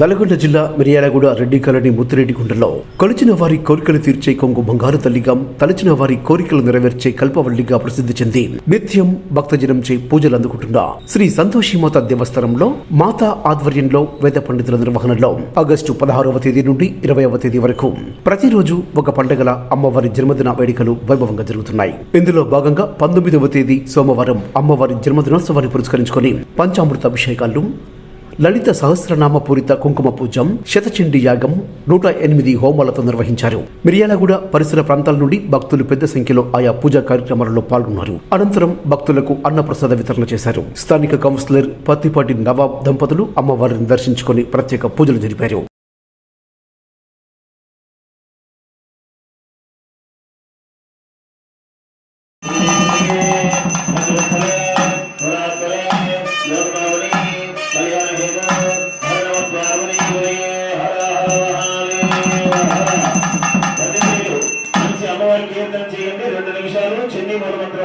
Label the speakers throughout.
Speaker 1: నల్గొండ జిల్లా మిర్యాలగూడ రెడ్డి కాలనీ ముత్తిరెడ్డిగుంటలో కొలిచిన వారి కోరికలు తీర్చే కొంగు బంగారు తల్లిగా తలచిన వారి కోరికలు నెరవేర్చే కల్పవల్లిగా ప్రసిద్ధి చెంది నిత్యం భక్తజనంచే పూజలు అందుకుంటున్న శ్రీ సంతోషి మాత దేవస్థానంలో మాతా ఆధ్వర్యంలో వేద పండితుల నిర్వహణలో ఆగస్టు పదహారవ తేదీ నుండి ఇరవైవ తేదీ వరకు ప్రతిరోజు ఒక పండగల అమ్మవారి జన్మదిన వేడుకలు వైభవంగా జరుగుతున్నాయి. ఇందులో భాగంగా పంతొమ్మిదవ తేదీ సోమవారం అమ్మవారి జన్మదినోత్సవాన్ని పురస్కరించుకొని పంచామృత అభిషేకాలు లలిత సహస్రనామ పూరిత కుంకుమ పూజం శతచండి యాగం నూట ఎనిమిది హోమాలతో నిర్వహించారు. మిర్యాలగూడ పరిసర ప్రాంతాల నుండి భక్తులు పెద్ద సంఖ్యలో ఆయా పూజా కార్యక్రమాలలో పాల్గొన్నారు. అనంతరం భక్తులకు అన్నప్రసాద వితరణ చేశారు. స్థానిక కౌన్సిలర్ పత్తిపాటి నవాబ్ దంపతులు అమ్మవారిని దర్శించుకొని ప్రత్యేక పూజలు జరిపారు.
Speaker 2: శని హోమంత్ర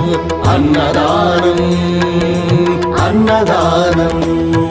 Speaker 3: அன்னதானம் அன்னதானம்.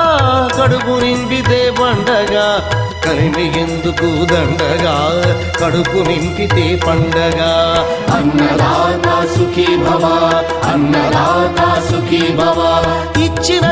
Speaker 3: కడుపు నింపితే పండగ. కలిమి ఎందుకు దండగా? కడుపు నింపితే పండగ. అన్నదాత సుఖీ భవ అన్నదాత సుఖీ భవ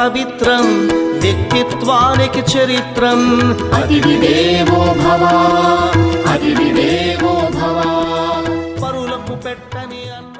Speaker 3: పవిత్రం వ్యక్తిత్వానికి చరిత్రం. అతిథి దేవో భవ అతిథి దేవో భవ. పరులకు పెట్టని అన్న